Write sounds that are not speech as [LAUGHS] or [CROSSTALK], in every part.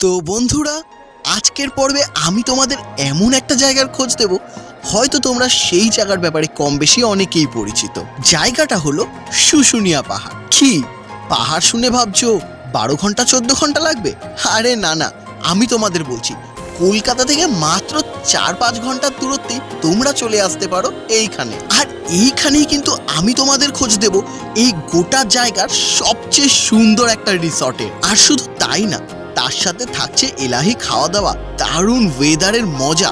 তো বন্ধুরা, আজকের পর্বে আমি তোমাদের এমন একটা জায়গার খোঁজ দেব, হয়তো তোমরা সেই জায়গার ব্যাপারে কম বেশি অনেকেই পরিচিত। জায়গাটা হলো শুশুনিয়া পাহাড়। কি? পাহাড় শুনে ভাবছ, বারো ঘণ্টা, চোদ্দ ঘণ্টা লাগবে? আরে না না, আমি তোমাদের বলছি, কলকাতা থেকে মাত্র চার, পাঁচ ঘণ্টার দূরত্বেই তোমরা চলে আসতে পারো এইখানে। আর এইখানেই কিন্তু আমি তোমাদের খোঁজ দেব, এই গোটা জায়গার সবচেয়ে সুন্দর একটা রিসর্টে আর শুধু তাই না তার সাথে থাকছে এলাহি খাওয়া দাওয়া দারুণ ওয়েদারের মজা।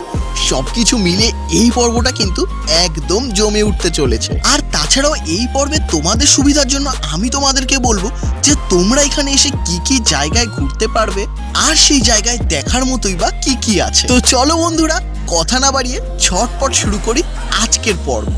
সবকিছু মিলে এই পর্বটা কিন্তু একদম জমে উঠতে চলেছে। আর তাছাড়াও এই পর্বে তোমাদের সুবিধার জন্য আমি তোমাদেরকে বলব যে তোমরা এখানে এসে কি কি জায়গায় ঘুরতে পারবে আর সেই জায়গায় দেখার মতোই বা কি কি আছে। তো চলো বন্ধুরা, কথা না বাড়িয়ে ছটপট শুরু করি আজকের পর্ব।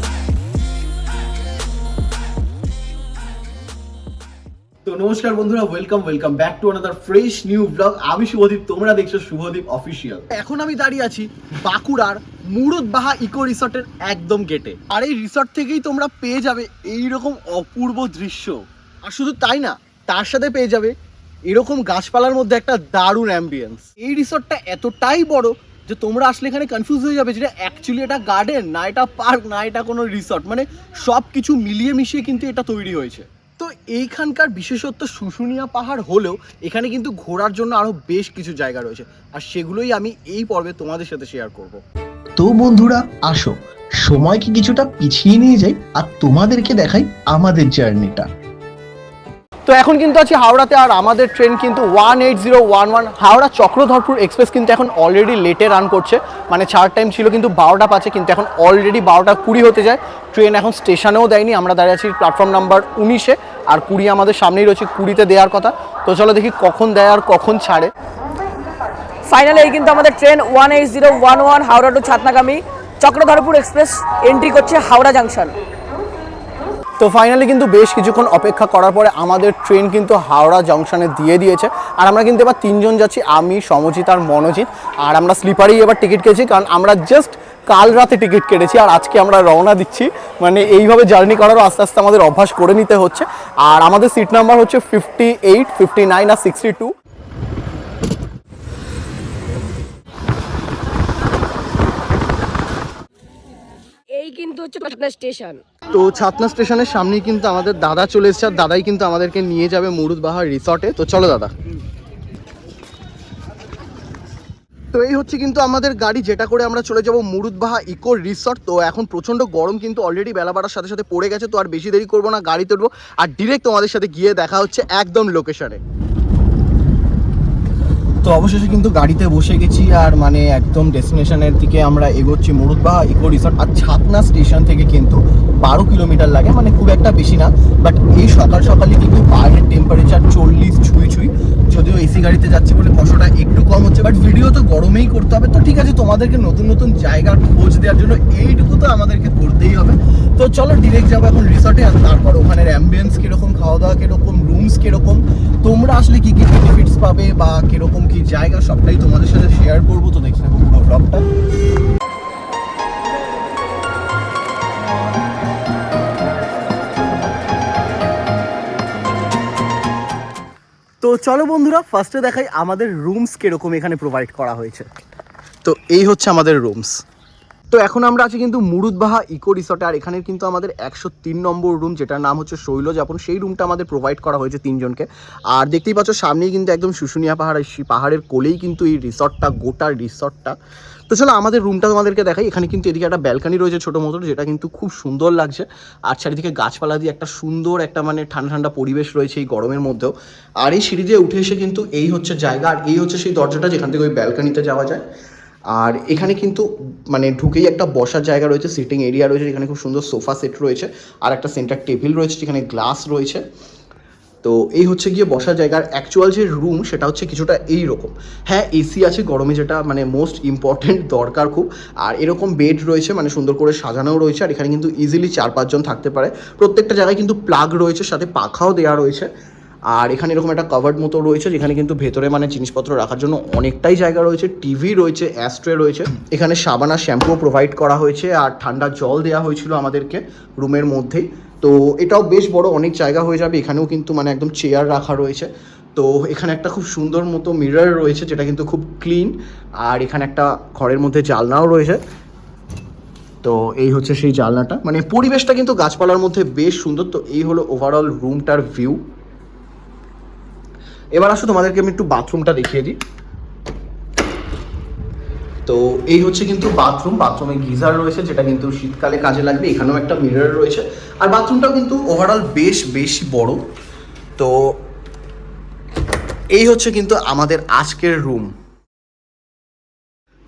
তো নমস্কার বন্ধুরা welcome welcome back to another fresh new blog আমি শুভদীপ, তোমরা দেখছ শুভদীপ অফিসিয়াল এখন আমি দাঁড়িয়ে আছি বাঁকুড়ার মুরুদবাহা ইকো রিসর্টের একদম গেটে আর এই রিসর্ট থেকেই তোমরা পেয়ে যাবে এই রকম অপূর্ব দৃশ্য। আর শুধু তাই না, তার সাথে পেয়ে যাবে এরকম গাছপালার মধ্যে একটা দারুণ অ্যাম্বিয়েন্স এই রিসর্টটা এতটাই বড় যে তোমরা আসলে এখানে কনফিউজ হয়ে যাবে যেটা অ্যাকচুয়ালি এটা গার্ডেন না এটা পার্ক না এটা কোনো রিসর্ট মানে সব কিছু মিলিয়ে মিশিয়ে কিন্তু এটা তৈরি হয়েছে। তো এইখানকার বিশেষত্ব শুশুনিয়া পাহাড় হলেও এখানে কিন্তু ঘোরার জন্য আরও বেশ কিছু জায়গা রয়েছে। আর সেগুলোই আমি এই পর্বে তোমাদের সাথে শেয়ার করব। তো বন্ধুরা, আসো। সময়কে কিছুটা পিছিয়ে নিয়ে যাই আর তোমাদেরকে দেখাই আমাদের জার্নিটা তো এখন কিন্তু আছি হাওড়াতে, আর আমাদের ট্রেন কিন্তু one eight zero one one Howrah Chakradharpur express কিন্তু এখন অলরেডি লেটে রান করছে। মানে ছাড় টাইম ছিল কিন্তু বারোটা পাঁচে, কিন্তু এখন অলরেডি বারোটা কুড়ি হতে যায়। ট্রেন এখন স্টেশনেও দেয়নি, আমরা দাঁড়িয়ে আছি প্ল্যাটফর্ম নাম্বার উনিশে, আর কুড়ি আমাদের সামনেই রয়েছে কুড়িতে দেওয়ার কথা। তো চলো দেখি কখন দেয় আর কখন ছাড়ে। ফাইনালি এই কিন্তু আমাদের train one eight zero one one Howrah to ছাতনাগামী Chakradharpur express entry করছে হাওড়া জাংশন তো ফাইনালি কিন্তু বেশ কিছুক্ষণ অপেক্ষা করার পরে আমাদের ট্রেন কিন্তু হাওড়া জংশনে দিয়ে দিয়েছে। আর আমরা কিন্তু এবার তিনজন যাচ্ছি, আমি, সমজিৎ আর মনোজিৎ। আর আমরা স্লিপারেই এবার টিকিট কেটেছি, কারণ আমরা জাস্ট কাল রাতে টিকিট কেটেছি আর আজকে আমরা রওনা দিচ্ছি। মানে এইভাবে জার্নি করারও আস্তে আস্তে আমাদের অভ্যাস করে নিতে হচ্ছে। আর আমাদের সিট নাম্বার হচ্ছে ফিফটি এইট ফিফটি নাইন আর সিক্সটি টু এই কিন্তু হচ্ছে পাটনা স্টেশন। তো ছাতনা স্টেশনের সামনেই কিন্তু আমাদের দাদা চলে এসেছে, আর দাদাই কিন্তু আমাদেরকে নিয়ে যাবে মুরুদবাহার রিসর্টে। তো চলো দাদা। তো এই হচ্ছে কিন্তু আমাদের গাড়ি, যেটা করে আমরা চলে যাব মুরুদবাহা ইকো রিসর্ট। তো এখন প্রচণ্ড গরম কিন্তু অলরেডি বেলা বাড়ার সাথে সাথে পড়ে গেছে, তো আর বেশি দেরি করব না, গাড়ি তুলবো। আর ডিরেক্ট তোমাদের সাথে গিয়ে দেখা হচ্ছে একদম লোকেশনে তো অবশেষে কিন্তু গাড়িতে বসে গেছি আর মানে একদম ডেস্টিনেশনের দিকে আমরা এগোচ্ছি মুরুদবাহা ইকো রিসর্ট। আর ছাতনা স্টেশন থেকে কিন্তু বারো কিলোমিটার লাগে মানে খুব একটা বেশি না। বাট এই সকাল সকালে কিন্তু বাইরের টেম্পারেচার চল্লিশ এসি গাড়িতে যাচ্ছি বলে কষ্টটা একটু কম হচ্ছে বাট ভিডিও তো গরমেই করতে হবে। তো ঠিক আছে, তোমাদেরকে নতুন নতুন জায়গার খোঁজ দেওয়ার জন্য এইটুকু তো আমাদেরকে করতেই হবে। তো চলো ডিরেক্ট যাব এখন রিসর্টে আর তারপর ওখানের অ্যাম্বিয়েন্স কীরকম খাওয়া দাওয়া কীরকম রুমস কীরকম, তোমরা আসলে কি কি বেনিফিটস পাবে বা কীরকম কি জায়গা, সবটাই তোমাদের সাথে শেয়ার করব। তো থাকো পুরো ব্লগটা তো চলো বন্ধুরা ফার্স্টে দেখাই আমাদের রুমস কীরকম এখানে প্রোভাইড করা হয়েছে। তো এই হচ্ছে আমাদের রুমস তো এখন আমরা আছি কিন্তু মুরুদবাহা ইকো রিসর্টে, আর এখানে কিন্তু আমাদের একশো তিন নম্বর রুম, যেটার নাম হচ্ছে শৈল যাপন সেই রুমটা আমাদের প্রোভাইড করা হয়েছে তিনজনকে। আর দেখতেই পাচ্ছ, সামনেই কিন্তু একদম শুশুনিয়া পাহাড় পাহাড়ের কোলেই কিন্তু এই রিসর্টটা, গোটা রিসর্টটা। তো চলো, আমাদের রুমটা তোমাদেরকে দেখাই। এখানে কিন্তু এদিকে একটা ব্যালকানি রয়েছে ছোটো মতো, যেটা কিন্তু খুব সুন্দর লাগছে। আর চারিদিকে গাছপালা দিয়ে একটা সুন্দর একটা মানে ঠান্ডা ঠান্ডা পরিবেশ রয়েছে এই গরমের মধ্যেও। আর এই সিঁড়ি দিয়ে উঠে এসে কিন্তু এই হচ্ছে জায়গা, আর এই হচ্ছে সেই দরজাটা যেখান থেকে ওই ব্যালকানিতে যাওয়া যায়। আর এখানে কিন্তু মানে ঢুকেই একটা বসার জায়গা রয়েছে সিটিং এরিয়া রয়েছে যেখানে খুব সুন্দর সোফা সেট রয়েছে, আর একটা সেন্টার টেবিল রয়েছে যেখানে গ্লাস রয়েছে। তো এই হচ্ছে গিয়ে বসার জায়গার অ্যাকচুয়াল যে রুম সেটা হচ্ছে কিছুটা এই রকম হ্যাঁ এসি আছে, গরমে যেটা মানে মোস্ট ইম্পর্টেন্ট [LAUGHS] দরকার খুব। আর এরকম বেড রয়েছে মানে সুন্দর করে সাজানোও রয়েছে, আর এখানে কিন্তু ইজিলি চার পাঁচজন থাকতে পারে। প্রত্যেকটা জায়গায় কিন্তু প্লাগ রয়েছে, সাথে পাখাও দেওয়া রয়েছে। আর এখানে এরকম একটা কভার্ড মতো রয়েছে, যেখানে কিন্তু ভেতরে মানে জিনিসপত্র রাখার জন্য অনেকটাই জায়গা রয়েছে। টিভি রয়েছে অ্যাস্ট্রে রয়েছে। এখানে সাবান আর শ্যাম্পুও প্রোভাইড করা হয়েছে আর ঠান্ডা জল দেওয়া হয়েছিল আমাদেরকে রুমের মধ্যেই। তো এটাও বেশ বড়, অনেক জায়গা হয়ে যাবে। এখানেও কিন্তু মানে একদম চেয়ার রাখা রয়েছে। তো এখানে একটা খুব সুন্দর মতো মিরর রয়েছে, যেটা কিন্তু খুব ক্লিন আর এখানে একটা ঘরের মধ্যে জালনাও রয়েছে। তো এই হচ্ছে সেই জানলাটা মানে পরিবেশটা কিন্তু গাছপালার মধ্যে বেশ সুন্দর। তো এই হলো ওভারঅল রুমটার ভিউ এবার আসো, তোমাদেরকে আমি একটু বাথরুমটা দেখিয়ে দিই। তো এই হচ্ছে কিন্তু বাথরুম, বাথরুমে গিজার রয়েছে, যেটা কিন্তু শীতকালে কাজে লাগবে, এখানেও একটা মিরর রয়েছে। আর বাথরুমটাও কিন্তু ওভারঅল বেশ, বেশি বড়। তো এই হচ্ছে কিন্তু আমাদের আজকের রুম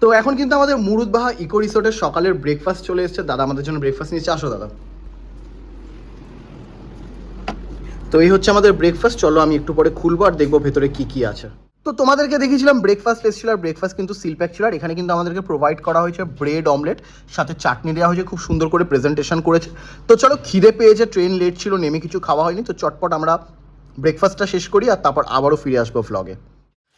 তো এখন কিন্তু আমাদের মুরুদবাহা ইকো রিসোর্টের সকালের ব্রেকফাস্ট চলে এসেছে। দাদা আমাদের জন্য ব্রেকফাস্ট নিয়েছে। আসো দাদা। তো এই হচ্ছে আমাদের ব্রেকফাস্ট চলো আমি একটু পরে খুলবো আর দেখব ভেতরে কি কি আছে। তো তোমাদেরকে দেখিয়েছিলাম ব্রেকফাস্ট এসেছিল আর ব্রেকফাস্ট কিন্তু সিলপ্যাক ছিল আর এখানে কিন্তু আমাদেরকে প্রোভাইড করা হয়েছে ব্রেড অমলেট সাথে চাটনি দেওয়া হয়েছে, খুব সুন্দর করে প্রেজেন্টেশন করেছে। তো চলো খিদে পেয়েছে ট্রেন লেট ছিল, নেমে কিছু খাওয়া হয়নি, তো চটপট আমরা ব্রেকফাস্টটা শেষ করি আর তারপর আবারও ফিরে আসব ভ্লগে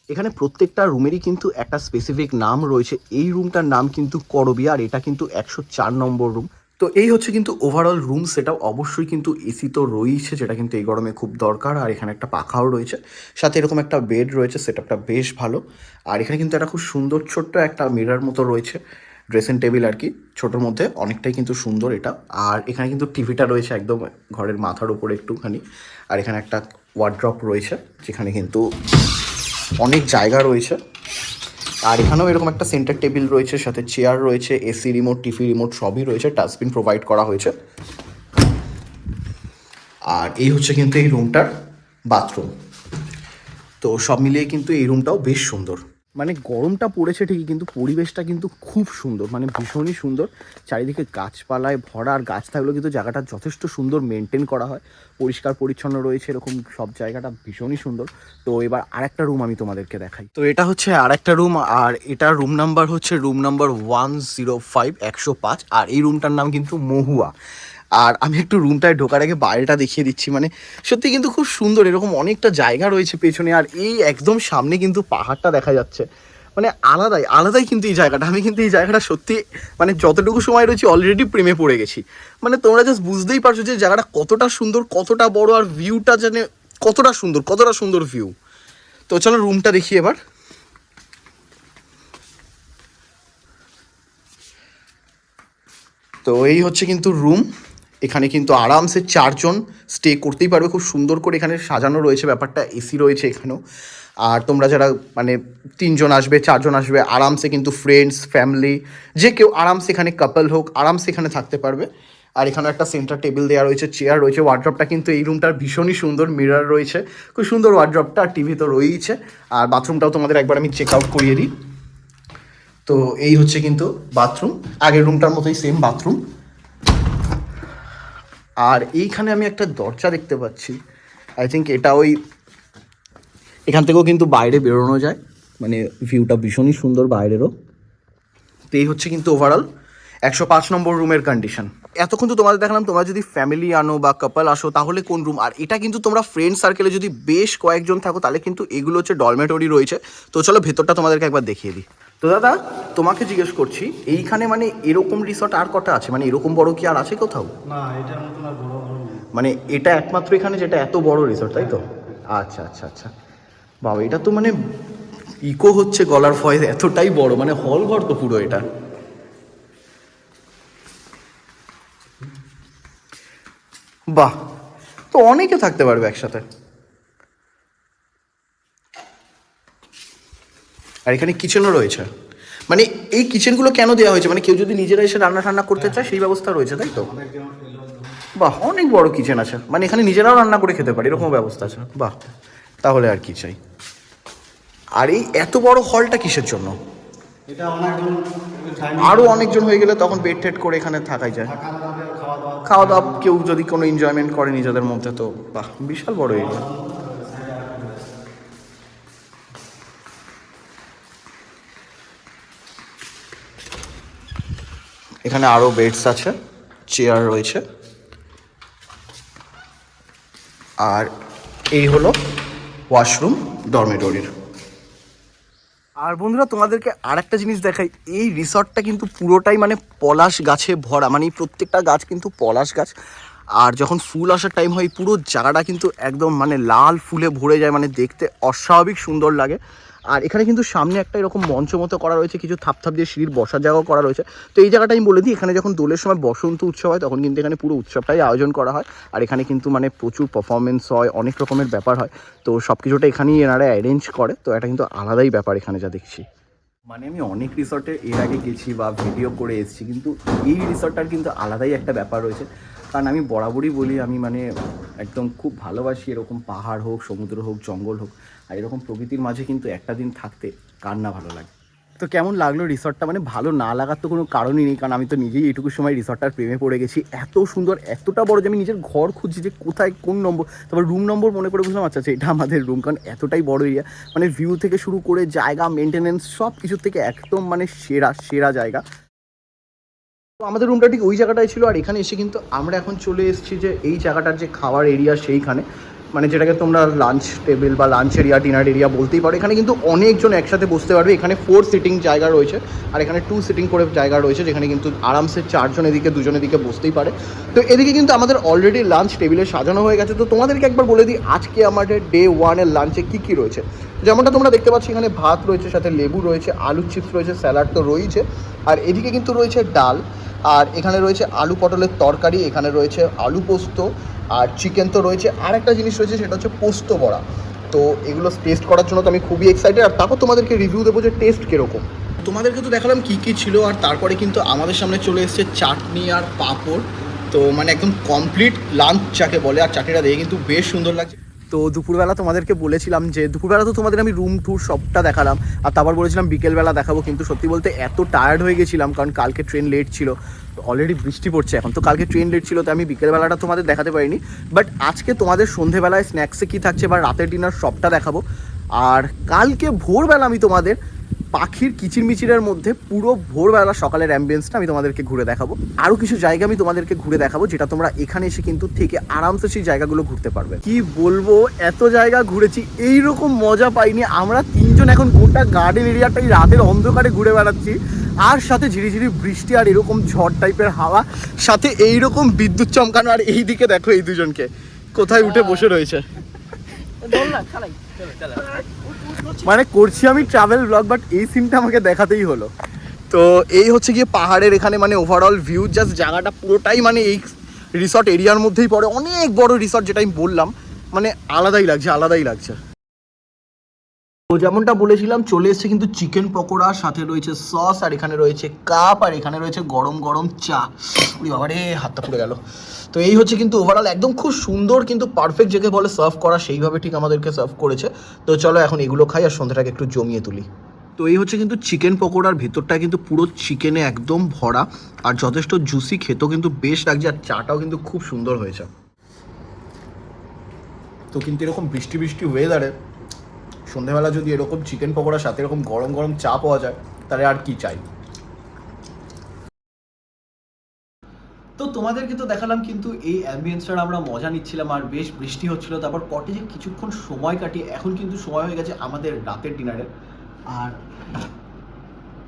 এখানে প্রত্যেকটা রুমেরই কিন্তু একটা স্পেসিফিক নাম রয়েছে, এই রুমটার নাম কিন্তু করবিয়া আর এটা কিন্তু একশো চার নম্বর রুম তো এই হচ্ছে কিন্তু ওভারঅল রুম সেটা অবশ্যই কিন্তু এসি তো রয়েছে যেটা কিন্তু এই গরমে খুব দরকার। আর এখানে একটা পাখাও রয়েছে। সাথে এরকম একটা বেড রয়েছে সেটআপটা বেশ ভালো। আর এখানে কিন্তু একটা খুব সুন্দর ছোট্ট একটা মিরার মতো রয়েছে ড্রেসিং টেবিল আর কি। ছোটোর মধ্যে অনেকটাই কিন্তু সুন্দর এটা। আর এখানে কিন্তু টিভিটা রয়েছে একদম ঘরের মাথার উপরে একটুখানি। আর এখানে একটা ওয়ার্ড্রপ রয়েছে, যেখানে কিন্তু অনেক জায়গা রয়েছে। আর এখানেও এরকম একটা সেন্টার টেবিল রয়েছে, সাথে চেয়ার রয়েছে এসি রিমোট টিভি রিমোট সবই রয়েছে ডাস্টবিন প্রোভাইড করা হয়েছে। আর এই হচ্ছে কিন্তু এই রুমটার বাথরুম তো সব মিলিয়ে কিন্তু এই রুমটাও বেশ সুন্দর। মানে গরমটা পড়েছে ঠিকই, কিন্তু পরিবেশটা কিন্তু খুব সুন্দর মানে ভীষণই সুন্দর। চারিদিকে গাছপালায় ভরা আর গাছ থাকলেও কিন্তু জায়গাটা যথেষ্ট সুন্দর মেনটেন করা হয়। পরিষ্কার পরিচ্ছন্ন রয়েছে এরকম সব জায়গাটা, ভীষণই সুন্দর। তো এবার আরেকটা রুম আমি তোমাদেরকে দেখাই। তো এটা হচ্ছে আরেকটা রুম আর এটা রুম নাম্বার হচ্ছে room number one zero five একশো পাঁচ, আর এই রুমটার নাম কিন্তু মহুয়া। আর আমি একটু রুমটায় ঢোকার আগে বাইরেটা দেখিয়ে দিচ্ছি। মানে সত্যি কিন্তু খুব সুন্দর, এরকম অনেকটা জায়গা রয়েছে পেছনে আর এই একদম সামনে কিন্তু পাহাড়টা দেখা যাচ্ছে। মানে আলাদাই আলাদাই কিন্তু এই জায়গাটা। আমি কিন্তু এই জায়গাটা সত্যি মানে যতটুকু সময় রয়েছে অলরেডি প্রেমে পড়ে গেছি। মানে তোমরা জাস্ট বুঝতেই পারছ যে জায়গাটা কতটা সুন্দর, কতটা বড় আর ভিউটা যেন কতটা সুন্দর কতটা সুন্দর ভিউ তো চলো রুমটা দেখি এবার। তো এই হচ্ছে কিন্তু রুম এখানে কিন্তু আরামসে চারজন স্টে করতেই পারবে। খুব সুন্দর করে এখানে সাজানো রয়েছে ব্যাপারটা এসি রয়েছে এখানেও। আর তোমরা যারা মানে তিনজন আসবে, চারজন আসবে, আরামসে কিন্তু ফ্রেন্ডস ফ্যামিলি যে কেউ আরামসে এখানে কাপল হোক, আরামসে এখানে থাকতে পারবে। আর এখানে একটা সেন্টার টেবিল দেওয়া রয়েছে চেয়ার রয়েছে ওয়ার্ড্রপটা কিন্তু এই রুমটার ভীষণই সুন্দর মিরর রয়েছে। খুব সুন্দর ওয়ার্ড্রপটা আর টিভি তো রয়েইছে। আর বাথরুমটাও তোমাদের একবার আমি চেক আউট করিয়ে দিই। তো এই হচ্ছে কিন্তু বাথরুম আগের রুমটার মতোই সেম বাথরুম আর এইখানে আমি একটা দরজা দেখতে পাচ্ছি। আই থিঙ্ক এটা ওই এখান থেকেও কিন্তু বাইরে বেরোনো যায়। মানে ভিউটা ভীষণই সুন্দর বাইরেরও। তো এই হচ্ছে কিন্তু ওভারঅল একশো পাঁচ নম্বর রুমের কন্ডিশন এতক্ষণ তো তোমাদের দেখালাম, তোমরা যদি ফ্যামিলি আনো বা কাপল আসো, তাহলে কোন রুম আর এটা কিন্তু তোমরা ফ্রেন্ড সার্কেলে যদি বেশ কয়েকজন থাকো, তাহলে কিন্তু এগুলো হচ্ছে ডলমেটরি রয়েছে। তো চলো ভেতরটা তোমাদেরকে একবার দেখিয়ে দিই। তো দাদা তোমাকে জিজ্ঞেস করছি এইখানে মানে এরকম রিসর্ট আর কটা আছে? মানে এরকম বড় কি আর আছে কোথাও? না এটার মতন আর বড় বড় নেই। মানে এটা একমাত্র এখানে যেটা এত বড় রিসর্ট তাই তো? আচ্ছা আচ্ছা আচ্ছা। বাবা এটা তো মানে ইকো হচ্ছে গলার ভয়েস এতটাই বড় মানে হল ঘর তো পুরো এটা। বাহ তো অনেকে থাকতে পারবে একসাথে। আর এখানে কিচেনও রয়েছে। মানে এই কিচেনগুলো কেন দেওয়া হয়েছে? মানে কেউ যদি নিজেরা এসে রান্না টান্না করতে চায় সেই ব্যবস্থা রয়েছে তাই তো? বাহ অনেক বড় কিচেন আছে। মানে এখানে নিজেরাও রান্না করে খেতে পারে এরকম ব্যবস্থা আছে। বাহ তাহলে আর কি চাই। আর এই এত বড় হলটা কিসের জন্য? আরও অনেকজন হয়ে গেলে তখন বেড টেড করে এখানে থাকাই যায়। খাওয়া দাওয়া। খাওয়া দাওয়া কেউ যদি কোনো এনজয়মেন্ট করে নিজেদের মধ্যে তো বাহ বিশাল বড় এরিয়া এখানে আরও বেডস আছে, চেয়ার রয়েছে। আর এই হলো ওয়াশরুম, ডরমেটরির। আর বন্ধুরা, তোমাদেরকে আরেকটা জিনিস দেখাই। এই রিসর্টটা কিন্তু পুরোটাই মানে পলাশ গাছে ভরা মানে প্রত্যেকটা গাছ কিন্তু পলাশ গাছ। আর যখন ফুল আসার টাইম হয় পুরো জায়গাটা কিন্তু একদম মানে লাল ফুলে ভরে যায় মানে দেখতে অস্বাভাবিক সুন্দর লাগে। আর এখানে কিন্তু সামনে একটা এরকম মঞ্চ মতো করা রয়েছে, কিছু থাপ থাপ দিয়ে সিঁড়ির বসার জায়গাও করা রয়েছে। তো এই জায়গাটা আমি বলে দিই, এখানে যখন দোলের সময় বসন্ত উৎসব হয়, তখন কিন্তু এখানে পুরো উৎসবটাই আয়োজন করা হয়। আর এখানে কিন্তু মানে প্রচুর পারফরমেন্স হয়, অনেক রকমের ব্যাপার হয়। তো সব কিছুটা এখানেই এনারা অ্যারেঞ্জ করে। তো এটা কিন্তু আলাদাই ব্যাপার এখানে যা দেখছি। মানে আমি অনেক রিসর্টে এর আগে গেছি বা ভিডিও করে এসেছি, কিন্তু এই রিসর্টটার কিন্তু আলাদাই একটা ব্যাপার রয়েছে। কারণ আমি বরাবরই বলি, আমি মানে একদম খুব ভালোবাসি এরকম পাহাড় হোক, সমুদ্র হোক, জঙ্গল হোক। আর এরকম প্রকৃতির মাঝে কিন্তু একটা দিন থাকতে কার না ভালো লাগে। তো কেমন লাগল রিসর্টটা? মানে ভালো না লাগার তো কোনো কারণই নেই, কারণ আমি তো নিজেই এইটুকু সময় রিসর্টটার প্রেমে পড়ে গেছি। এত সুন্দর, এতটা বড় যে আমি নিজের ঘর খুঁজছি যে কোথায় কোন নম্বর, তারপর রুম নম্বর মনে করে বুঝলাম আচ্ছা আচ্ছা এটা আমাদের রুম কারণ এতটাই বড় এরিয়া মানে ভিউ থেকে শুরু করে জায়গা মেনটেনেন্স সব কিছুর থেকে একদম মানে সেরা সেরা জায়গা। তো আমাদের রুমটা ঠিক ওই জায়গাটাই ছিল আর এখানে এসে কিন্তু আমরা এখন চলে এসেছি যে এই জায়গাটার যে খাওয়ার এরিয়া সেইখানে। মানে যেটাকে তোমরা লাঞ্চ টেবিল বা লাঞ্চ এরিয়া ডিনার এরিয়া বলতেই পারো। এখানে কিন্তু অনেকজন একসাথে বসতে পারবে। এখানে ফোর সিটিং জায়গা রয়েছে আর এখানে টু সিটিং করে জায়গা রয়েছে, যেখানে কিন্তু আরামসে চারজন এদিকে দুজন এদিকে বসতেই পারে। তো এদিকে কিন্তু আমাদের অলরেডি লাঞ্চ টেবিলে সাজানো হয়ে গেছে। তো তোমাদেরকে একবার বলে দিই, আজকে আমাদের ডে ওয়ানের লাঞ্চে কী কী রয়েছে? যেমনটা তোমরা দেখতে পাচ্ছ, এখানে ভাত রয়েছে, সাথে লেবু রয়েছে, আলুর চিপস রয়েছে স্যালাড তো রয়েছে আর এদিকে কিন্তু রয়েছে ডাল। আর এখানে রয়েছে আলু পটলের তরকারি, এখানে রয়েছে আলু পোস্ত আর চিকেন তো রয়েছে। আর একটা জিনিস রয়েছে সেটা হচ্ছে পোস্ত বড়া। তো এগুলো টেস্ট করার জন্য তো আমি খুবই এক্সাইটেড আর তারপর তোমাদেরকে রিভিউ দেবো যে টেস্ট কীরকম। তোমাদেরকে তো দেখালাম কী কী ছিল আর তারপরে কিন্তু আমাদের সামনে চলে এসেছে চাটনি আর পাঁপড়। তো মানে একদম কমপ্লিট লাঞ্চ যাকে বলে আর চাটনিটা দেখে কিন্তু বেশ সুন্দর লাগছে। তো দুপুরবেলা তোমাদেরকে বলেছিলাম যে দুপুরবেলা তো তোমাদের আমি রুম ট্যুর সবটা দেখালাম আর তারপর বলেছিলাম বিকেলবেলা দেখাবো কিন্তু সত্যি বলতে এত টায়ার্ড হয়ে গেছিলাম কারণ কালকে ট্রেন লেট ছিল। অলরেডি বৃষ্টি পড়ছে, এখন তো কালকে ট্রেন লেট ছিল তো আমি বিকেলবেলাটা তোমাদের দেখাতে পারিনি। বাট আজকে তোমাদের সন্ধেবেলায় স্ন্যাক্সে কী থাকছে বা রাতের ডিনার সবটা দেখাবো। আর কালকে ভোরবেলা আমি তোমাদের পাখির কিচিরমিচিরের মধ্যে পুরো ভোরবেলা সকালের অ্যাম্বিয়েন্সটা আমি তোমাদেরকে ঘুরে দেখাবো। আরও কিছু জায়গা আমি তোমাদেরকে ঘুরে দেখাবো, যেটা তোমরা এখানে এসে কিন্তু থেকে আরামসে সেই জায়গাগুলো ঘুরতে পারবে। কি বলব, এত জায়গা ঘুরেছি, এইরকম মজা পাইনি। আমরা তিনজন এখন গোটা গার্ডেন এরিয়াটাই রাতের অন্ধকারে ঘুরে বেড়াচ্ছি। আর সাথে ঝিরিঝিরি বৃষ্টি আর এরকম ঝড় টাইপের হাওয়া, সাথে এই রকম বিদ্যুৎ চমকানো আর এই দিকে দেখো এই দুজনকে। কোথায় উঠে বসে রয়েছে? মানে করছি আমি ট্রাভেল ব্লগ বাট এই সিনটা আমাকে দেখাতেই হলো। তো এই হচ্ছে গিয়ে পাহাড়ের এখানে মানে ওভারঅল ভিউ জাস্ট জায়গাটা পুরোটাই মানে এই রিসর্ট এরিয়ার মধ্যেই পড়ে। অনেক বড় রিসর্ট যেটা আমি বললাম মানে আলাদাই লাগছে আলাদাই লাগছে। তো যেমনটা বলেছিলাম, চলে এসেছে কিন্তু চিকেন পকোড়া, সাথে রয়েছে সস আর এখানে রয়েছে কাপ আর এখানে রয়েছে গরম গরম চা। উরি বাবা রে, হাতটা পুড়ে গেল। তো এই হচ্ছে কিন্তু ওভারঅল একদম খুব সুন্দর কিন্তু পারফেক্ট যেকে বলে সার্ভ করা, সেইভাবে ঠিক আমাদেরকে সার্ভ করেছে। তো চলো এখন এগুলো খাই, আর সন্ধ্যাটাকে একটু জমিয়ে তুলি। তো এই হচ্ছে কিন্তু চিকেন পকোড়ার ভেতরটা কিন্তু পুরো চিকেনে একদম ভরা, আর যথেষ্ট জুসি খেতেও কিন্তু বেশ লাগছে, আর চাটাও কিন্তু খুব সুন্দর হয়েছে। তো কিন্তু এরকম বৃষ্টি বৃষ্টি ওয়েদারে সন্ধেবেলা যদি এরকম চিকেন পকোড়ার সাথে এরকম গরম গরম চা পাওয়া যায়, তাহলে আর কি চাই? তো তোমাদেরকে তো দেখালাম কিন্তু এই অ্যাম্বিয়েন্সটার আমরা মজা নিচ্ছিলাম আর বেশ বৃষ্টি হচ্ছিল, তারপর কটে যে কিছুক্ষণ সময় কাটিয়ে এখন কিন্তু সময় হয়ে গেছে আমাদের রাতের ডিনারের আর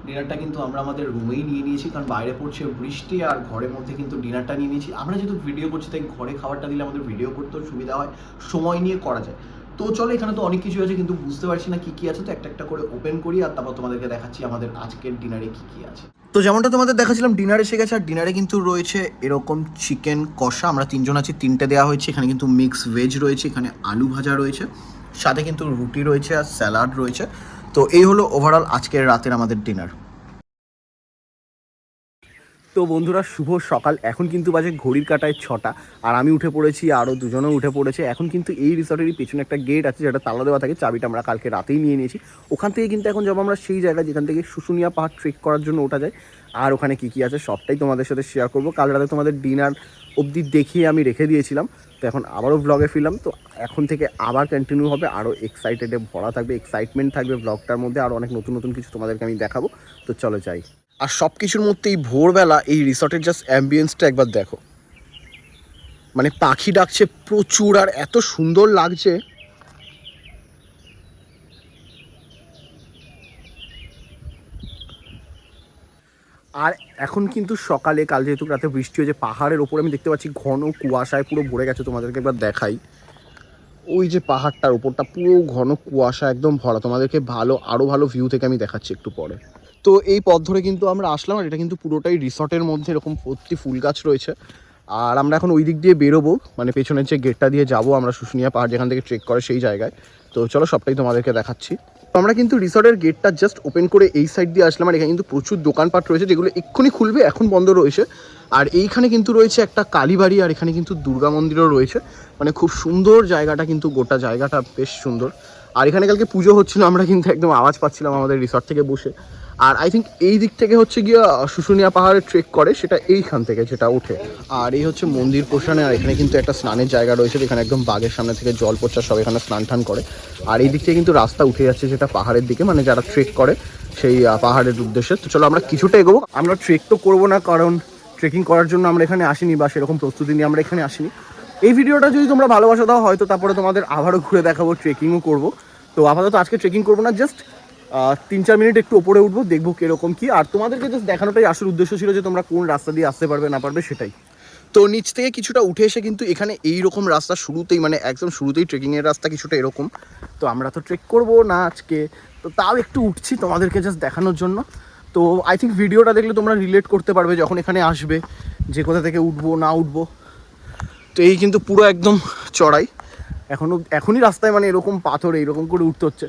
ডিনারটা কিন্তু আমরা আমাদের রুমেই নিয়ে নিয়েছি, কারণ বাইরে পড়ছে বৃষ্টি আর ঘরের মধ্যে কিন্তু ডিনারটা নিয়ে নিয়েছি। আমরা যেহেতু ভিডিও করছি, তাই ঘরে খাবারটা দিলে আমাদের ভিডিও করতেও সুবিধা হয়, সময় নিয়ে করা যায়। তো চলো, এখানে তো অনেক কিছু আছে, কিন্তু বুঝতে পারছি না কি কি আছে। তো একটা একটা করে ওপেন করি আর তারপর তোমাদেরকে দেখাচ্ছি আমাদের আজকের ডিনারে কি কি আছে। তো যেমনটা তোমাদের দেখাচ্ছিলাম ডিনারে এসে গেছে, আর ডিনারে কিন্তু রয়েছে এরকম চিকেন কষা। আমরা তিনজন আছি, তিনটে দেওয়া হয়েছে, এখানে কিন্তু মিক্স ভেজ রয়েছে, এখানে আলু ভাজা রয়েছে, সাথে কিন্তু রুটি রয়েছে আর স্যালাড রয়েছে। তো এই হলো ওভারঅল আজকের রাতের আমাদের ডিনার তো বন্ধুরা, শুভ সকাল। এখন কিন্তু বাজে ঘড়ির কাটায় ছটা। আর আমি উঠে পড়েছি, আরও দুজনেও উঠে পড়েছে। এখন কিন্তু এই রিসর্টেরই পেছনে একটা গেট আছে, যেটা তালা দেওয়া থাকে। চাবিটা আমরা কালকে রাতেই নিয়ে নিয়েছি। ওখান থেকে কিন্তু এখন যাব আমরা সেই জায়গা যেখান থেকে শুশুনিয়া পাহাড় ট্রেক করার জন্য ওঠা যায়। আর ওখানে কী কী আছে সবটাই তোমাদের সাথে শেয়ার করব। কাল রাতে তোমাদের ডিনার অবধি দেখিয়ে আমি রেখে দিয়েছিলাম। তো এখন আবারও ব্লগে ফিরলাম। তো এখন থেকে আবার কন্টিনিউ হবে। আরও এক্সাইটেডে ভরা থাকবে এক্সাইটমেন্ট থাকবে ব্লগটার মধ্যে। আরও অনেক নতুন নতুন কিছু তোমাদেরকে আমি দেখাবো। তো চলো যাই। আর সব কিছুর মধ্যে এই ভোরবেলা এই রিসর্টের জাস্ট অ্যাম্বিয়েন্সটা একবার দেখো। মানে পাখি ডাকছে প্রচুর আর এত সুন্দর লাগছে। আর এখন কিন্তু সকালে, কাল যেহেতু রাতে বৃষ্টি হয়েছে, পাহাড়ের ওপরে আমি দেখতে পাচ্ছি ঘন কুয়াশায় পুরো ভরে গেছে, তোমাদেরকে একবার দেখাই। ওই যে পাহাড়টার ওপরটা পুরো ঘন কুয়াশা একদম ভরা। তোমাদেরকে ভালো আরও ভালো ভিউ থেকে আমি দেখাচ্ছি একটু পরে। তো এই পথ ধরে কিন্তু আমরা আসলাম, আর এটা কিন্তু পুরোটাই রিসর্টের মধ্যে এরকম ভর্তি ফুল গাছ রয়েছে। আর আমরা এখন ওই দিক দিয়ে বেরোবো মানে পেছনের যে গেটটা দিয়ে যাব আমরা শুশুনিয়া পাহাড় যেখান থেকে ট্রেক করে সেই জায়গায়। তো চলো সবটাই তোমাদেরকে দেখাচ্ছি। তো আমরা কিন্তু রিসর্টের গেটটা জাস্ট ওপেন করে এই সাইড দিয়ে আসলাম, আর এখানে কিন্তু প্রচুর দোকানপাট রয়েছে, যেগুলো এক্ষুনি খুলবে, এখন বন্ধ রয়েছে। আর এইখানে কিন্তু রয়েছে একটা কালীবাড়ি, আর এখানে কিন্তু দুর্গা মন্দিরও রয়েছে। মানে খুব সুন্দর জায়গাটা কিন্তু, গোটা জায়গাটা বেশ সুন্দর। আর এখানে কালকে পুজো হচ্ছিল, আমরা কিন্তু একদম আওয়াজ পাচ্ছিলাম আমাদের রিসর্ট থেকে বসে। আর আই থিঙ্ক এই দিক থেকে হচ্ছে গিয়ে শুশুনিয়া পাহাড়ে ট্রেক করে, সেটা এইখান থেকে যেটা ওঠে আর এই হচ্ছে মন্দির পোষণে আর এখানে কিন্তু একটা স্নানের জায়গা রয়েছে, যেখানে একদম বাঘের সামনে থেকে জল পড়ছে সব এখানে স্নান টান করে। আর এই দিক থেকে কিন্তু রাস্তা উঠে যাচ্ছে, যেটা পাহাড়ের দিকে মানে যারা ট্রেক করে, সেই পাহাড়ের উদ্দেশ্যে। তো চলো আমরা কিছুটা এগোবো। আমরা ট্রেক তো করব না, কারণ ট্রেকিং করার জন্য আমরা এখানে আসিনি, বা সেরকম প্রস্তুতি নিয়ে আমরা এখানে আসিনি। এই ভিডিওটা যদি তোমরা ভালোবাসা দাও হয়তো তারপরে তোমাদের আবারও ঘুরে দেখাবো ট্রেকিংও করব। তো আপাতত আজকে ট্রেকিং করব না জাস্ট তিন চার মিনিট একটু ওপরে উঠবো দেখব কীরকম কি। আর তোমাদেরকে জাস্ট দেখানোটাই আসল উদ্দেশ্য ছিল যে তোমরা কোন রাস্তা দিয়ে আসতে পারবে না পারবে সেটাই। তো নিচ থেকে কিছুটা উঠে এসে কিন্তু এখানে এই রকম রাস্তা শুরুতেই মানে একদম শুরুতেই ট্রেকিংয়ের রাস্তা কিছুটা এরকম। তো আমরা তো ট্রেক করব না আজকে। তো তাও একটু উঠছি তোমাদেরকে জাস্ট দেখানোর জন্য। তো আই থিঙ্ক ভিডিওটা দেখলে তোমরা রিলেট করতে পারবে যখন এখানে আসবে যে কোথা থেকে উঠবো না উঠবো। তো এই কিন্তু পুরো একদম চড়াই। এখনও এখনই রাস্তায় মানে এরকম পাথর এইরকম করে উঠতে হচ্ছে।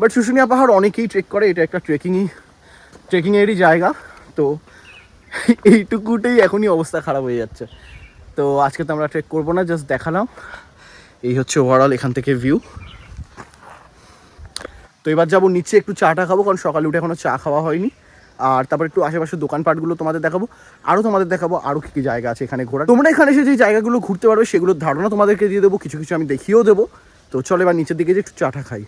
বাট শুশুনিয়া পাহাড় অনেকেই ট্রেক করে, এটা একটা ট্রেকিংই ট্রেকিংয়েরই জায়গা। তো [LAUGHS] এইটুকুতেই এখনই অবস্থা খারাপ হয়ে যাচ্ছে। তো আজকে তো আমরা ট্রেক করব না জাস্ট দেখালাম। এই হচ্ছে ওভারঅল এখান থেকে ভিউ তো এবার যাব নিচে একটু চাটা খাব, কারণ সকালে উঠে এখনও চা খাওয়া হয়নি। আর তারপর একটু আশেপাশের দোকানপাটগুলো তোমাদের দেখাবো। আরও তোমাদের দেখাবো আরও কী কী জায়গা আছে এখানে ঘোরা তোমরা এখানে এসে যে জায়গাগুলো ঘুরতে পারবে, সেগুলোর ধারণা তোমাদেরকে দিয়ে দেবো, কিছু কিছু আমি দেখিয়েও দেবো। তো চলো এবার নিচের দিকে যে একটু চাটা খাই।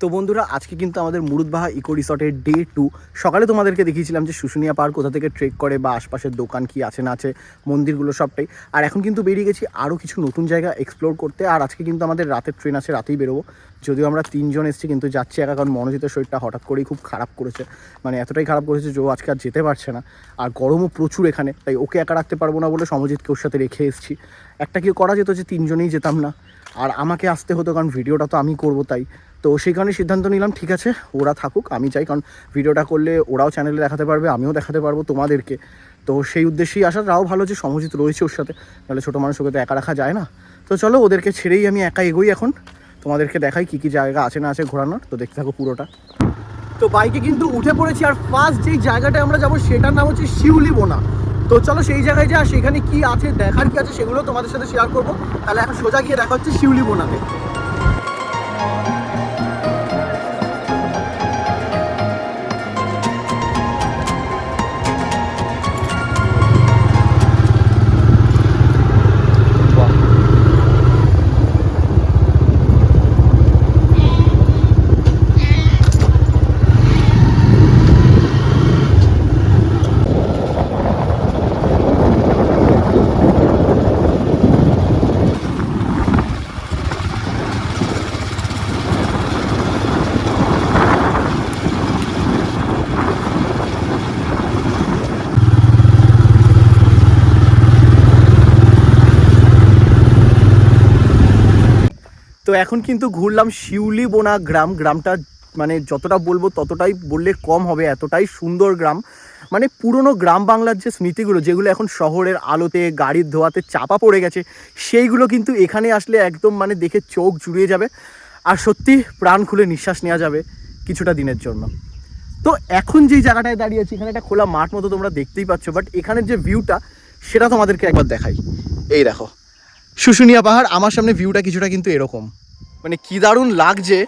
তো বন্ধুরা, আজকে কিন্তু আমাদের মুরুদবাহা ইকো রিসর্টের ডে টু সকালে তোমাদেরকে দেখিয়েছিলাম যে শুশুনিয়া পার্ক কোথা থেকে ট্রেক করে বা আশপাশের দোকান কি আছে না আছে, মন্দিরগুলো সবটাই। আর এখন কিন্তু বেরিয়ে গেছি আরও কিছু নতুন জায়গা এক্সপ্লোর করতে। আর আজকে কিন্তু আমাদের রাতের ট্রেন আছে, রাতেই বেরোবো। যদিও আমরা তিনজন এসেছি, কিন্তু যাচ্ছি একা কারণ মনোজিতের শরীরটা হঠাৎ করেই খুব খারাপ করেছে। মানে এতটাই খারাপ করেছে যে ও আজকে আর যেতে পারছে না। আর গরমও প্রচুর এখানে, তাই ওকে একা রাখতে পারব না বলে সমজিৎকে ওর সাথে রেখে এসেছি। একটা কি করা যেত যে তিনজনেই যেতাম না। আর আমাকে আসতে হতো, কারণ ভিডিওটা তো আমি করব তাই। তো সেই কারণে সিদ্ধান্ত নিলাম, ঠিক আছে, ওরা থাকুক, আমি চাই, কারণ ভিডিওটা করলে ওরাও চ্যানেলে দেখাতে পারবে, আমিও দেখাতে পারব তোমাদেরকে। তো সেই উদ্দেশ্যেই আসা তাও ভালো যে সমজিৎ রয়েছে ওর সাথে, নাহলে ছোটো মানুষ ওকে তো একা রাখা যায় না। তো চলো, ওদেরকে ছেড়েই আমি একা এগোই এখন। তোমাদেরকে দেখাই কী কী জায়গা আছে না আছে ঘোরানোর, তো দেখতে থাকো পুরোটা। তো বাইকে কিন্তু উঠে পড়েছি, আর ফার্স্ট যেই জায়গাটায় আমরা যাব সেটার নাম হচ্ছে শিউলি বোনা তো চলো, সেই জায়গায় যা সেখানে কি আছে, দেখার কি আছে, সেগুলো তোমাদের সাথে শেয়ার করব। তাহলে এখন সোজা গিয়ে দেখা হচ্ছে শিউলি বোনাতে এখন কিন্তু ঘুরলাম শিউলি বোনা গ্রাম। গ্রামটা মানে যতটা বলব ততটাই বললে কম হবে, এতটাই সুন্দর গ্রাম। মানে পুরনো গ্রাম বাংলার যে স্মৃতিগুলো, যেগুলো এখন শহরের আলোতে, গাড়ির ধোয়াতে চাপা পড়ে গেছে, সেইগুলো কিন্তু এখানে আসলে একদম মানে দেখে চোখ জুড়িয়ে যাবে। আর সত্যি প্রাণ খুলে নিঃশ্বাস নেওয়া যাবে কিছুটা দিনের জন্য। তো এখন যেই জায়গাটায় দাঁড়িয়ে আছি, এখানে একটা খোলা মাঠ মতো তোমরা দেখতেই পাচ্ছ বাট এখানের যে ভিউটা সেটা তোমাদেরকে একবার দেখাই। এই দেখো, শুশুনিয়া পাহাড়, আমার সামনে ভিউটা কিছুটা কিন্তু এরকম। মানে কি দারুণ লাগছে।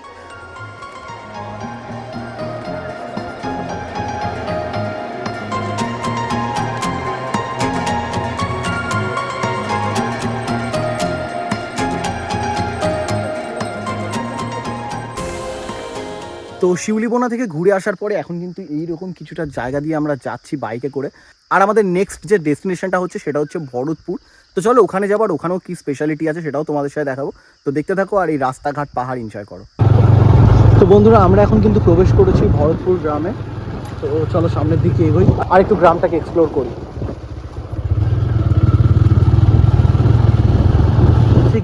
তো শিউলিবোনা থেকে ঘুরে আসার পরে এখন কিন্তু এইরকম কিছুটা জায়গা দিয়ে আমরা যাচ্ছি বাইকে করে। আর আমাদের নেক্সট যে ডেস্টিনেশনটা হচ্ছে সেটা হচ্ছে ভরতপুর। তো চলো, ওখানে যাবার, ওখানেও কি স্পেশালিটি আছে সেটাও তোমাদের সাথে দেখাবো। তো দেখতে থাকো আর এই রাস্তাঘাট, পাহাড় এনজয় করো। তো বন্ধুরা, আমরা এখন কিন্তু প্রবেশ করেছি ভরতপুর গ্রামে। তো চলো, সামনের দিকে এগোই। আর একটু গ্রামটাকে এক্সপ্লোর করি।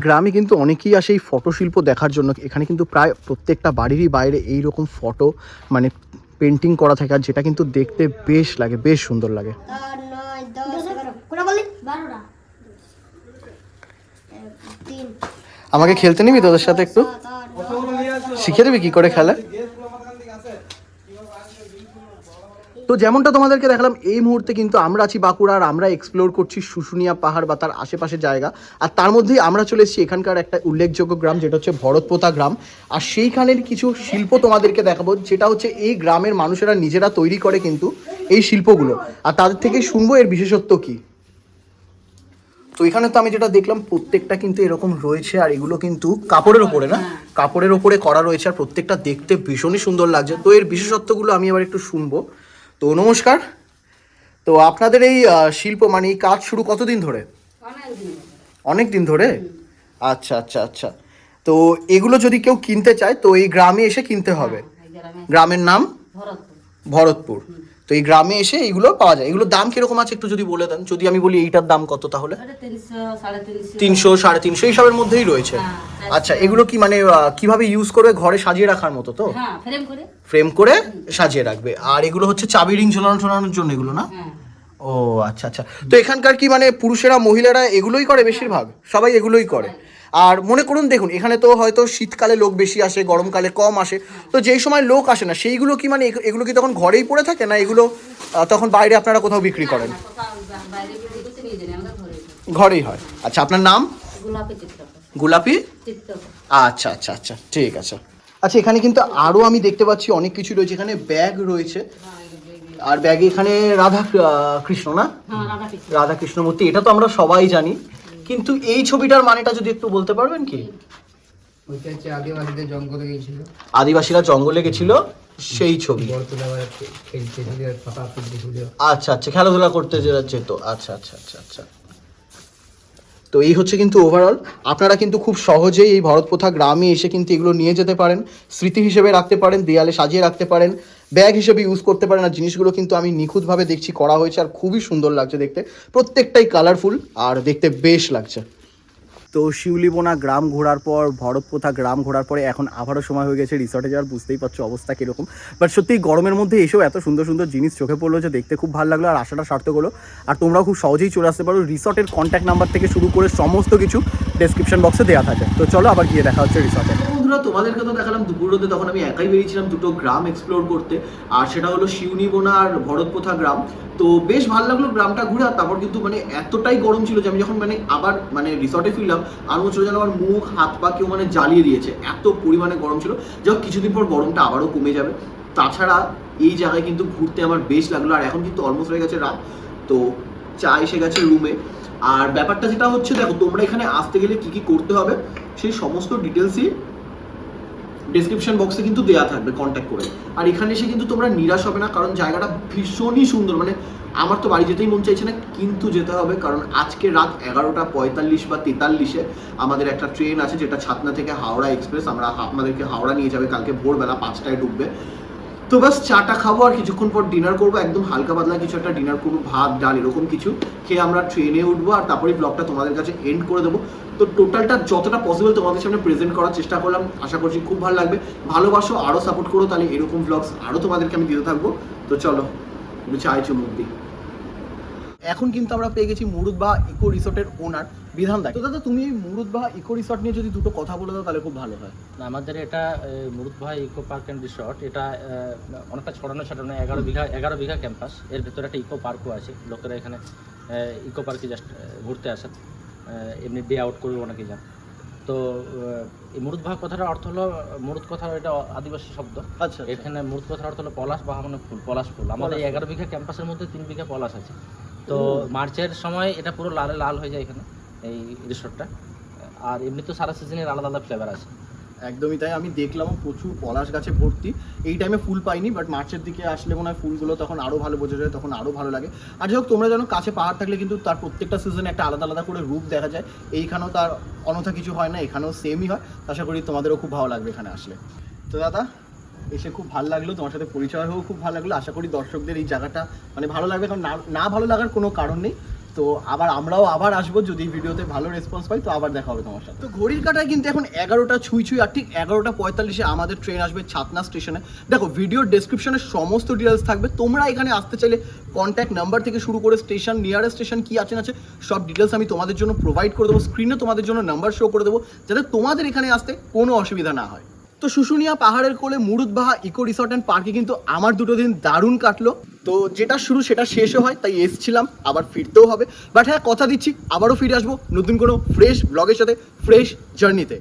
গ্রামে কিন্তু অনেকেই আসে এই ফটো শিল্প দেখার জন্য। এখানে কিন্তু প্রায় প্রত্যেকটা বাড়িরই বাইরে এই রকম ফটো মানে পেন্টিং করা থাকে, আর যেটা কিন্তু দেখতে বেশ লাগে, বেশ সুন্দর লাগে আট নয় দশ এগারো কোটা বললি বারোটা এক, তিন আমাকে খেলতে নিবি তোদের সাথে একটু? শিখে দিবি কি করে খেলা? তো যেমনটা তোমাদেরকে দেখালাম, এই মুহূর্তে কিন্তু আমরা আছি বাঁকুড়া আর আমরা এক্সপ্লোর করছি শুশুনিয়া পাহাড় বা তার আশেপাশের জায়গা। আর তার মধ্যেই আমরা চলে এসেছি এখানকার একটা উল্লেখযোগ্য গ্রাম, যেটা হচ্ছে ভরতপোতা গ্রাম। আর সেইখানের কিছু শিল্প তোমাদেরকে দেখাবো, যেটা হচ্ছে এই গ্রামের মানুষেরা নিজেরা তৈরি করে কিন্তু এই শিল্পগুলো। আর তাদের থেকে শুনব এর বিশেষত্ব কী? তো এখানে তো আমি যেটা দেখলাম প্রত্যেকটা কিন্তু এরকম রয়েছে আর এগুলো কিন্তু কাপড়ের ওপরে না? কাপড়ের ওপরে করা রয়েছে আর প্রত্যেকটা দেখতে ভীষণই সুন্দর লাগছে। তো এর বিশেষত্বগুলো আমি এবার একটু শুনব। তো নমস্কার। তো আপনাদের এই শিল্প মানে এই কাজ শুরু কতদিন ধরে? অনেক দিন ধরে। আচ্ছা আচ্ছা আচ্ছা। তো এগুলো যদি কেউ কিনতে চায় তো এই গ্রামে এসে কিনতে হবে। গ্রামের নাম? ভরতপুর। এই গ্রামে এসে এইগুলো পাওয়া যায়। এগুলোর দাম কীরকম আছে একটু যদি বলে দেন? যদি আমি বলি এইটার দাম কত তাহলে? তিনশো সাড়ে তিনশো। এইসবের মধ্যেই রয়েছে। হ্যাঁ, আচ্ছা এগুলো কি মানে কীভাবে ইউজ করবে ঘরে সাজিয়ে রাখার মতো তো? হ্যাঁ ফ্রেম করে। সাজিয়ে রাখবে। আর এগুলো হচ্ছে চাবি রিং ঝোলানো ঝোলানোর জন্য এগুলো না? হ্যাঁ। ও আচ্ছা আচ্ছা। তো এখানকার কি মানে পুরুষেরা মহিলারা এগুলোই করে বেশিরভাগ? সবাই এগুলোই করে? আর মনে করুন দেখুন এখানে তো হয়তো শীতকালে লোক বেশি আসে গরমকালে কম আসে। তো যেই সময় লোক আসে না সেইগুলো কি মানে এগ- এগুলো কি তখন ঘরেই পড়ে থাকে না এগুলো তখন বাইরে আপনারা কোথাও বিক্রি করেন? ঘরেই হয়। আচ্ছা আপনার নাম? গোলাপি আচ্ছা আচ্ছা আচ্ছা ঠিক আছে। আচ্ছা এখানে কিন্তু আরও আমি দেখতে পাচ্ছি অনেক কিছু রয়েছে। এখানে ব্যাগ রয়েছে। আর ব্যাগে এখানে রাধা কৃষ্ণ না? হ্যাঁ রাধা কৃষ্ণ। মূর্তি এটা তো আমরা সবাই জানি। কিন্তু এই ছবিটার মানেটা যদি একটু বলতে পারবেন কি? ওইটা হচ্ছে আদিবাসীদের জঙ্গলে গিয়েছিল। আদিবাসীরা জঙ্গলে গেছিল সেই ছবি। আচ্ছা আচ্ছা খেলাধুলা করতে যেত। আচ্ছা আচ্ছা আচ্ছা আচ্ছা। তো এই হচ্ছে কিন্তু ওভারঅল আপনারা কিন্তু খুব সহজেই এই ভরতপোথা গ্রামে এসে কিন্তু এগুলো নিয়ে যেতে পারেন স্মৃতি হিসেবে রাখতে পারেন দেয়ালে সাজিয়ে রাখতে পারেন। ব্যাগ হিসেবে ইউজ করতে পারেন আর জিনিসগুলো কিন্তু আমি নিখুঁতভাবে দেখছি, করা হয়েছে আর খুবই সুন্দর লাগছে দেখতে। প্রত্যেকটাই কালারফুল আর দেখতে বেশ লাগছে। তো শিউলিবোনা গ্রাম ঘোরার পর ভরতপোথা গ্রাম ঘোরার পরে এখন আবারও সময় হয়ে গেছে রিসর্টে যাওয়ার, বুঝতেই পারছ অবস্থা কীরকম। বাট সত্যি গরমের মধ্যে এসেও এত সুন্দর সুন্দর জিনিস চোখে পড়ল যে দেখতে খুব ভালো লাগল আর আশাটা সার্থক হলো। আর তোমরাও খুব সহজেই চলে আসতে পারো। রিসর্টের কন্ট্যাক্ট নাম্বার থেকে শুরু করে সমস্ত কিছু ডেসক্রিপশন বক্সে দেওয়া থাকে। তো চলো আবার গিয়ে দেখা হচ্ছে রিসর্টে বন্ধুরা তোমাদেরকে তো দেখালাম, দুপুর রোদে তখন আমি একাই বেরিয়েছিলাম দুটো গ্রাম এক্সপ্লোর করতে। আর সেটা হলো শিউনিবোনা আর ভরতপোথা গ্রাম। তো বেশ ভালো লাগল গ্রামটা ঘুরে, আর তারপর কিন্তু মানে এতটাই গরম ছিল যে আমি যখন মানে আবার মানে রিসর্টে ফিরলাম আর মনে হচ্ছিল যেন আমার মুখ, হাত পা কেউ মানে জ্বালিয়ে দিয়েছে। এত পরিমাণে গরম ছিল। যাই হোক, কিছুদিন পর গরমটা আবারও কমে যাবে। তাছাড়া এই জায়গায় কিন্তু ঘুরতে আমার বেশ লাগল, আর এখন কিন্তু অলমোস্ট হয়ে গেছে রাত। তো চা এসে গেছে রুমে আর ব্যাপারটা যেটা হচ্ছে, দেখো, তোমরা এখানে আসতে গেলে কি কি করতে হবে, সেই সমস্ত ডিটেলসই ডেসক্রিপশন বক্সে কিন্তু দেওয়া থাকবে কন্ট্যাক্ট করে। আর এখানে এসে কিন্তু তোমরা নিরাশ হবে না, কারণ জায়গাটা ভীষণই সুন্দর। মানে আমার তো বাড়ি যেতেই মন চাইছে না, কিন্তু যেতে হবে, কারণ আজকে রাত এগারোটা পঁয়তাল্লিশ বা তেতাল্লিশে আমাদের একটা ট্রেন আছে, যেটা ছাতনা থেকে হাওড়া এক্সপ্রেস। আমরা আপনাদেরকে হাওড়া নিয়ে যাবে, কালকে ভোরবেলা পাঁচটায় ঢুকবে। তো বাস চাটা খাব আর কিছুক্ষণ পর ডিনার করব, একদম হালকা পাতলা কিছু একটা ডিনার করব, ভাত, ডাল, এরকম কিছু। খেয়ে আমরা ট্রেনে উঠবো, আর তারপরে ব্লগটা তোমাদের কাছে এন্ড করে দেবো। তো টোটালটা যতটা পসিবল তোমাদের সামনে প্রেজেন্ট করার চেষ্টা করলাম আশা করছি খুব ভালো লাগবে। ভালোবাসো আরও সাপোর্ট করো তাহলে এরকম ব্লগস আরও তোমাদেরকে আমি দিতে থাকব। তো চলো চায় চুমুক এখন কিন্তু আমরা পেয়ে গেছি মুরুদবাহা ইকো রিসোর্টের ওনার বিধান দা। তো দাদা তুমি এই মুরুদবাহা ইকো রিসোর্ট নিয়ে যদি দুটো কথা বলে দাও তাহলে খুব ভালো হয়। না, আমাদের এটা Murudbhai eco park and resort এটা অনেকটা ছড়ানো ছড়ানো এগারো বিঘা এগারো বিঘা ক্যাম্পাস এর ভেতরে একটা ইকো পার্কও আছে। লোকেরা এখানে ইকো পার্কে জাস্ট ঘুরতে আসেন এমনি ডে আউট করবে অনেকে যান তো এই এই ভাগ কথাটার অর্থ হলো মুরুদ কথা এটা আদিবাসী শব্দ। আচ্ছা এখানে মুরুদ কথার অর্থ হলো পলাশ বাহা মানে ফুল পলাশ ফুল। আমাদের এই এগারো বিঘা ক্যাম্পাসের মধ্যে তিন বিঘা পলাশ আছে। তো মার্চের সময় এটা পুরো লালে লাল হয়ে যায় এখানে এই রিসোর্টটা। আর এমনি তো সারা সিজনের আলাদা আলাদা ফ্লেভার আছে। একদমই তাই। আমি দেখলাম প্রচুর পলাশ গাছে ভর্তি। এই টাইমে ফুল পাইনি বাট মার্চের দিকে আসলে মনে হয় ফুলগুলো তখন আরও ভালো বোঝা যায়, তখন আরও ভালো লাগে। আর যাই হোক, তোমরা জানো, কাছে পাহাড় থাকলে কিন্তু তার প্রত্যেকটা সিজনে একটা আলাদা আলাদা করে রূপ দেখা যায়। এইখানেও তার অনথা কিছু হয় না, এখানেও সেমই হয়। আশা করি তোমাদেরও খুব ভালো লাগবে এখানে আসলে। তো দাদা, এসে খুব ভালো লাগল। তোমার সাথে পরিচয় হয়েও খুব ভালো লাগল। আশা করি দর্শকদের এই জায়গাটা মানে ভালো লাগবে। কারণ না না ভালো লাগার কোনো কারণ নেই। তো আবার আমরাও আবার আসব, যদি ভিডিওতে ভালো রেসপন্স পাই, তো আবার দেখা হবে তোমার সাথে। তো ঘড়ির কাটায় কিন্তু এখন এগারোটা ছুঁই ছুঁই, আর ঠিক এগারোটা পঁয়তাল্লিশে আমাদের ট্রেন আসবে ছাতনা স্টেশনে দেখো ভিডিওর ডেসক্রিপশনে সমস্ত ডিটেলস থাকবে। তোমরা এখানে আসতে চাইলে কন্ট্যাক্ট নাম্বার থেকে শুরু করে স্টেশন নিয়ারেস্ট স্টেশন কি আছে না আছে, সব ডিটেলস আমি তোমাদের জন্য প্রোভাইড করে দেবো। স্ক্রিনে তোমাদের জন্য নাম্বার শো করে দেবো, যাতে তোমাদের এখানে আসতে কোনো অসুবিধা না হয়। তো শুশুনিয়া পাহাড়ের কোলে মুরুদবাহা ইকো রিসর্ট অ্যান্ড পার্কে কিন্তু আমার দুটো দিন দারুণ কাটলো। তো যেটা শুরু, সেটা শেষও হয়, তাই এসছিলাম, আবার ফিরতেও হবে। বাট হ্যাঁ কথা দিচ্ছি, আবারও ফিরে আসব নতুন কোনো ফ্রেশ ব্লগের সাথে ফ্রেশ জার্নিতে